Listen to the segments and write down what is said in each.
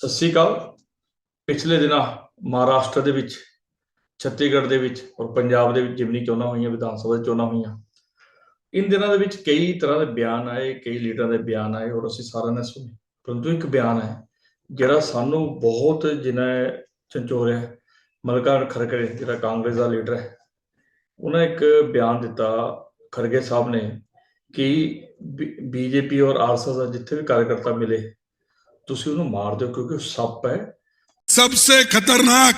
ਸਤਿ ਸ਼੍ਰੀ ਅਕਾਲ। ਪਿਛਲੇ ਦਿਨਾਂ ਮਹਾਰਾਸ਼ਟਰ ਦੇ ਵਿੱਚ ਛੱਤੀਗੜ੍ਹ ਦੇ ਵਿੱਚ ਔਰ ਪੰਜਾਬ ਦੇ ਵਿੱਚ ਜਿਮਨੀ ਚੋਣਾਂ ਹੋਈਆਂ, ਵਿਧਾਨ ਸਭਾ ਦੀ ਚੋਣਾਂ ਹੋਈਆਂ, ਇਨ ਦਿਨਾਂ ਦੇ ਵਿੱਚ ਕਈ ਤਰ੍ਹਾਂ ਦੇ ਬਿਆਨ ਆਏ, ਕਈ ਲੀਡਰਾਂ ਦੇ ਬਿਆਨ ਆਏ ਔਰ ਅਸੀਂ ਸਾਰਿਆਂ ਨੇ ਸੁਣੇ। ਪਰੰਤੂ ਇੱਕ ਬਿਆਨ ਹੈ, ਜਿਹੜਾ ਸਾਨੂੰ ਬਹੁਤ ਜਿਨ੍ਹਾਂ ਝੰਜੋੜਿਆ ਮਲਕਾ ਖੜਗੜੇ ਜਿਹੜਾ ਕਾਂਗਰਸ ਦਾ ਲੀਡਰ ਹੈ ਉਹਨਾਂ ਇੱਕ ਬਿਆਨ ਦਿੱਤਾ ਖੜਗੇ ਸਾਹਿਬ ਨੇ ਕਿ ਬੀਜੇਪੀ ਔਰ ਆਰਐਸਐਸ ਦਾ ਜਿੱਥੇ ਵੀ ਕਾਰਜਕਰਤਾ ਮਿਲੇ ਤੁਸੀਂ ਉਹਨੂੰ ਮਾਰ ਦਿਓ ਕਿਉਂਕਿ ਉਹ ਸੱਪ ਹੈ सबसे खतरनाक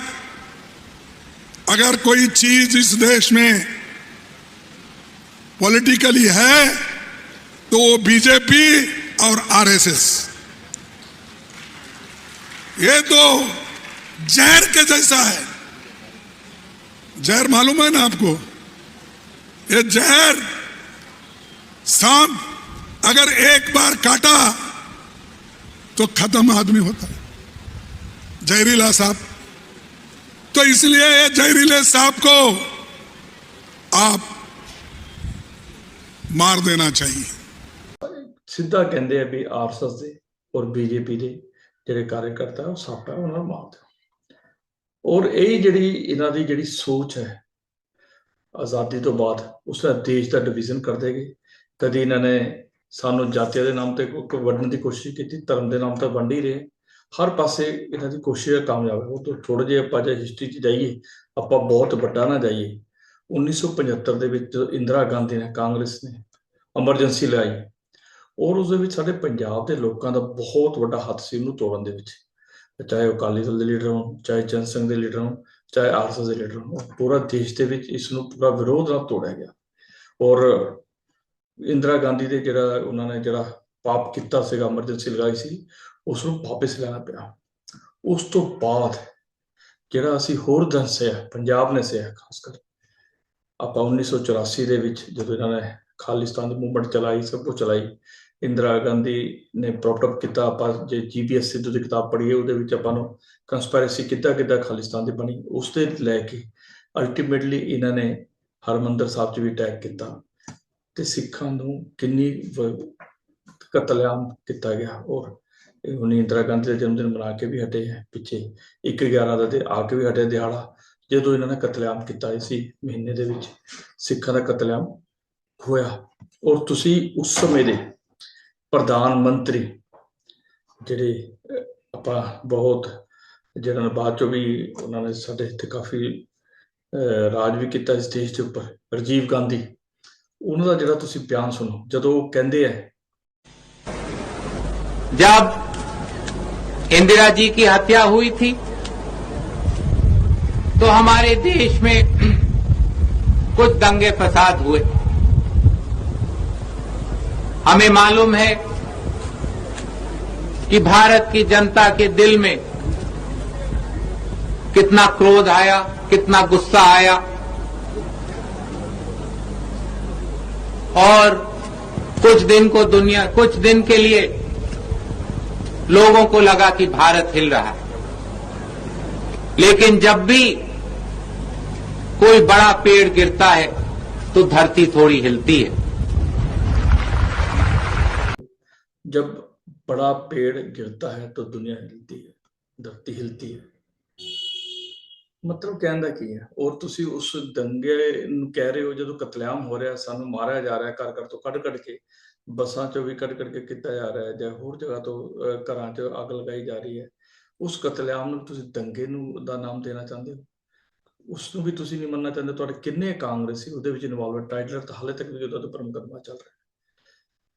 अगर कोई चीज इस देश में पॉलिटिकली है तो वो बीजेपी और आरएसएस ये तो जहर के जैसा है जहर मालूम है ना आपको ये जहर सांप अगर एक बार काटा तो खत्म आदमी होता है जहरीला सांप तो इसलिए ये जहरीले सांप को आप मार देना चाहिए ਸਿੱਧਾ ਕਹਿੰਦੇ ਆ ਵੀ ਆਰਐਸਐਸ ਦੇ ਔਰ ਬੀਜੇਪੀ ਦੇ ਜਿਹੜੇ ਕਾਰਜਕਰਤਾ ਉਹ ਸੱਪ ਹੈ ਉਹਨਾਂ ਨੂੰ ਮਾਰ ਦਿਓ ਔਰ ਇਹ ਜਿਹੜੀ ਇਹਨਾਂ ਦੀ ਜਿਹੜੀ ਸੋਚ ਹੈ, ਆਜ਼ਾਦੀ ਤੋਂ ਬਾਅਦ ਉਸ ਦੇਸ਼ ਦਾ ਡਿਵੀਜ਼ਨ ਕਰ ਦੇਗੇ। ਕਦੀ ਇਹਨਾਂ ਨੇ ਸਾਨੂੰ ਜਾਤੀਆਂ ਦੇ ਨਾਮ ਤੇ ਵੰਡਣ ਦੀ ਕੋਸ਼ਿਸ਼ ਕੀਤੀ, ਧਰਮ ਦੇ ਨਾਮ ਤੇ ਵੰਡ ਹੀ ਰਹੇ। ਹਰ ਪਾਸੇ ਇਹਨਾਂ ਦੀ ਕੋਸ਼ਿਸ਼ ਹੈ ਕਾਮਯਾਬ ਹੈ। ਉਹ ਤੋਂ ਥੋੜੇ ਜਿਹੇ ਆਪਾਂ ਜੇ ਹਿਸਟਰੀ 'ਚ ਜਾਈਏ, ਆਪਾਂ ਬਹੁਤ ਵੱਡਾ ਨਾ ਜਾਈਏ। 1975 ਦੇ ਵਿੱਚ ਇੰਦਰਾ ਗਾਂਧੀ ਨੇ, ਕਾਂਗਰਸ ਨੇ ਐਮਰਜੈਂਸੀ ਲਾਈ ਔਰ ਉਸ ਦੇ ਵਿੱਚ ਸਾਡੇ ਪੰਜਾਬ ਦੇ ਲੋਕਾਂ ਦਾ ਬਹੁਤ ਵੱਡਾ ਹੱਥ ਸੀ ਉਹਨੂੰ ਤੋੜਨ ਦੇ ਵਿੱਚ। ਚਾਹੇ ਉਹ ਅਕਾਲੀ ਦਲ ਦੇ ਲੀਡਰ ਹੋਣ, ਚਾਹੇ ਜਨਸੰਘ ਦੇ ਲੀਡਰ ਹੋਣ, ਚਾਹੇ ਆਰਐਸਐਸ ਦੇ ਲੀਡਰ ਹੋਣ ਪੂਰਾ ਦੇਸ਼ ਦੇ ਵਿੱਚ ਇਸ ਨੂੰ ਪੂਰਾ ਵਿਰੋਧ ਨਾਲ ਤੋੜਿਆ ਗਿਆ। ਔਰ ਇੰਦਰਾ ਗਾਂਧੀ ਦੇ ਜਿਹੜਾ ਉਹਨਾਂ ਨੇ ਜਿਹੜਾ ਪਾਪ ਕੀਤਾ ਸੀਗਾ ਐਮਰਜੈਂਸੀ ਲਗਾਈ ਸੀ ਉਸ ਨੂੰ ਵਾਪਸ ਲੈਣਾ ਪਿਆ। ਉਸ ਤੋਂ ਬਾਅਦ ਜਿਹੜਾ ਅਸੀਂ ਹੋਰ ਦਿਨ ਪੰਜਾਬ ਨੇ ਸਿਆ ਖਾਸ ਕਰ, ਆਪਾਂ 1984 ਦੇ ਵਿੱਚ ਜਦੋਂ ਇਹਨਾਂ ਨੇ ਖਾਲਿਸਤਾਨ ਦੀ ਮੂਵਮੈਂਟ ਚਲਾਈ, ਸਭ ਕੁਝ ਚਲਾਈ ਇੰਦਰਾ ਗਾਂਧੀ ਨੇ ਪ੍ਰੋਪਟ ਕੀਤਾ, ਆਪਾਂ ਜੇ ਜੀਪੀਐਸ ਸਿੱਧੂ ਦੀ ਕਿਤਾਬ ਪੜ੍ਹੀਏ ਉਹਦੇ ਵਿੱਚ ਆਪਾਂ ਨੂੰ ਕੰਸਪੀਰੇਸੀ ਕਿੱਦਾਂ ਕਿੱਦਾਂ ਖਾਲਿਸਤਾਨ ਦੀ ਬਣੀ, ਉਸ ਤੇ ਲੈ ਕੇ ਅਲਟੀਮੇਟਲੀ ਇਹਨਾਂ ਨੇ ਹਰਮੰਦਰ ਸਾਹਿਬ 'ਚ ਵੀ ਅਟੈਕ ਕੀਤਾ ਤੇ ਸਿੱਖਾਂ ਨੂੰ ਕਿੰਨੀ ਕਤਲੇਆਮ ਕੀਤਾ ਗਿਆ ਔਰ ਇਹ ਹੁਣ ਇੰਦਰਾ ਗਾਂਧੀ ਦਾ ਜਨਮ ਦਿਨ ਮਨਾ ਕੇ ਵੀ ਹਟੇ ਹੈ ਪਿੱਛੇ 1 11 ਦਾ ਤੇ ਆ ਕੇ ਵੀ ਹਟੇ ਦਿਹਾੜਾ, ਜਦੋਂ ਇਹਨਾਂ ਨੇ ਕਤਲੇਆਮ ਕੀਤਾ ਸੀ ਮਹੀਨੇ ਦੇ ਵਿੱਚ, ਸਿੱਖਾਂ ਦਾ ਕਤਲੇਆਮ ਹੋਇਆ ਔਰ ਤੁਸੀਂ ਉਸ ਸਮੇਂ ਦੇ ਪ੍ਰਧਾਨ ਮੰਤਰੀ ਜਿਹੜੇ ਅਹ, ਆਪਾਂ ਬਹੁਤ ਜਿਹਨਾਂ ਨੇ ਬਾਅਦ ਚੋਂ ਵੀ ਉਹਨਾਂ ਨੇ ਸਾਡੇ ਇੱਥੇ ਕਾਫੀ ਅਹ, ਰਾਜ ਵੀ ਕੀਤਾ ਇਸ ਦੇਸ਼ ਦੇ ਉੱਪਰ ਰਾਜੀਵ ਗਾਂਧੀ ਉਹਨਾਂ ਦਾ ਜਿਹੜਾ ਤੁਸੀਂ ਬਿਆਨ ਸੁਣੋ ਜਦੋਂ ਉਹ ਕਹਿੰਦੇ ਆ जब इंदिरा जी की हत्या हुई थी तो हमारे देश में कुछ दंगे फसाद हुए हमें मालूम है कि भारत की जनता के दिल में कितना क्रोध आया, कितना गुस्सा आया। और कुछ दिन को दुनिया, कुछ दिन के लिए लोगों को लगा कि भारत हिल रहा है। लेकिन जब भी कोई बड़ा पेड़ गिरता है तो धरती थोड़ी हिलती है। जब बड़ा पेड़ गिरता है तो दुनिया हिलती है धरती हिलती ਹੈ ਮਤਲਬ ਕਹਿਣ ਦਾ ਕੀ ਹੈ ਔਰ ਤੁਸੀਂ ਉਸ ਦੰਗੇ ਨੂੰ ਕਹਿ ਰਹੇ ਹੋ ਜਦੋਂ ਕਤਲੇਆਮ ਹੋ ਰਿਹਾ ਸਾਨੂੰ ਮਾਰਿਆ ਜਾ ਰਿਹਾ ਘਰ ਘਰ ਤੋਂ ਕੱਢ ਕੱਢ ਕੇ ਬੱਸਾਂ ਚੋਂ ਵੀ ਕੱਢ ਕੱਢ ਕੇ ਕੀਤਾ ਜਾ ਰਿਹਾ ਹੈ ਜਾਂ ਹੋਰ ਜਗ੍ਹਾ ਤੋਂ ਅਹ, ਘਰਾਂ 'ਚ ਅੱਗ ਲਗਾਈ ਜਾ ਰਹੀ ਹੈ ਉਸ ਕਤਲੇਆਮ ਨੂੰ ਤੁਸੀਂ ਦੰਗੇ ਨੂੰ ਦਾ ਨਾਮ ਦੇਣਾ ਚਾਹੁੰਦੇ ਹੋ ਉਸ ਨੂੰ ਵੀ ਤੁਸੀਂ ਨਹੀਂ ਮੰਨਣਾ ਚਾਹੁੰਦੇ ਤੁਹਾਡੇ ਕਿੰਨੇ ਕਾਂਗਰਸੀ ਉਹਦੇ ਵਿੱਚ ਇਨਵੋਲਵਡ ਟਾਈਟਲਰ ਤਾਂ ਹਾਲੇ ਤੱਕ ਵੀ ਉਹਦਾ ਤੇ ਪਰ ਮੁਕੱਦਮਾ ਚੱਲ ਰਿਹਾ ਹੈ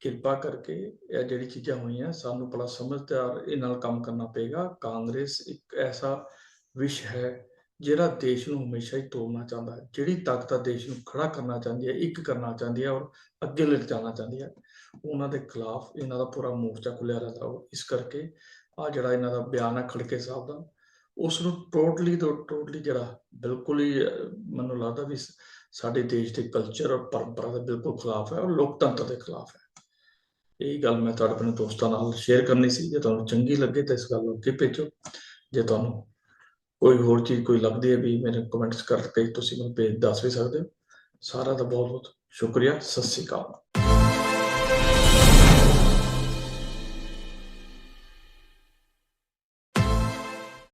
ਕਿਰਪਾ ਕਰਕੇ ਇਹ ਜਿਹੜੀ ਚੀਜ਼ਾਂ ਹੋਈਆਂ ਸਾਨੂੰ ਬੜਾ ਸਮਝਦਾਰ ਇਹ ਨਾਲ ਕੰਮ ਕਰਨਾ ਪਏਗਾ। ਕਾਂਗਰਸ ਇੱਕ ਐਸਾ ਵਿਸ਼ ਹੈ ਜਿਹੜਾ ਦੇਸ਼ ਨੂੰ ਹਮੇਸ਼ਾ ਹੀ ਤੋੜਨਾ ਚਾਹੁੰਦਾ ਹੈ। ਜਿਹੜੀ ਤਾਕਤ ਆ ਦੇਸ਼ ਨੂੰ ਖੜਾ ਕਰਨਾ ਚਾਹੁੰਦੀ ਹੈ, ਇੱਕ ਕਰਨਾ ਚਾਹੁੰਦੀ ਹੈ ਔਰ ਅੱਗੇ ਲੈ ਜਾਣਾ ਚਾਹੁੰਦੀ ਹੈ, ਉਹਨਾਂ ਦੇ ਖਿਲਾਫ ਇਹਨਾਂ ਦਾ ਪੂਰਾ ਮੋਰਚਾ ਖੁੱਲਿਆ ਰਹਿੰਦਾ ਔਰ ਇਸ ਕਰਕੇ ਆ ਜਿਹੜਾ ਇਹਨਾਂ ਦਾ ਬਿਆਨ ਹੈ ਖੜਕੇ ਸਾਹਿਬ ਦਾ, ਉਸ ਨੂੰ ਟੋਟਲੀ ਤੋਂ ਟੋਟਲੀ ਜਿਹੜਾ ਬਿਲਕੁਲ ਹੀ ਮੈਨੂੰ ਲੱਗਦਾ ਵੀ ਸਾਡੇ ਦੇਸ਼ ਦੇ ਕਲਚਰ ਔਰ ਪਰੰਪਰਾ ਦੇ ਬਿਲਕੁਲ ਖਿਲਾਫ ਹੈ ਔਰ ਲੋਕਤੰਤਰ ਦੇ ਖਿਲਾਫ ਹੈ। ਇਹ ਗੱਲ ਮੈਂ ਤੁਹਾਡੇ ਆਪਣੇ ਦੋਸਤਾਂ ਨਾਲ ਸ਼ੇਅਰ ਕਰਨੀ ਸੀ, ਜੇ ਤੁਹਾਨੂੰ ਚੰਗੀ ਲੱਗੇ ਤਾਂ ਇਸ ਗੱਲ ਨੂੰ ਅੱਗੇ ਭੇਜੋ। ਜੇ ਤੁਹਾਨੂੰ ਕੋਈ ਹੋਰ ਚੀਜ਼ ਕੋਈ ਲੱਗਦੀ ਹੈ ਵੀ ਮੇਰੇ ਕਮੈਂਟਸ ਕਰਕੇ ਤੁਸੀਂ ਮੈਨੂੰ ਭੇਜ, ਦੱਸ ਵੀ ਸਕਦੇ ਹੋ। ਸਾਰਾ ਦਾ ਬਹੁਤ ਬਹੁਤ ਸ਼ੁਕਰੀਆ। ਸਤਿ ਸ਼੍ਰੀ ਅਕਾਲ।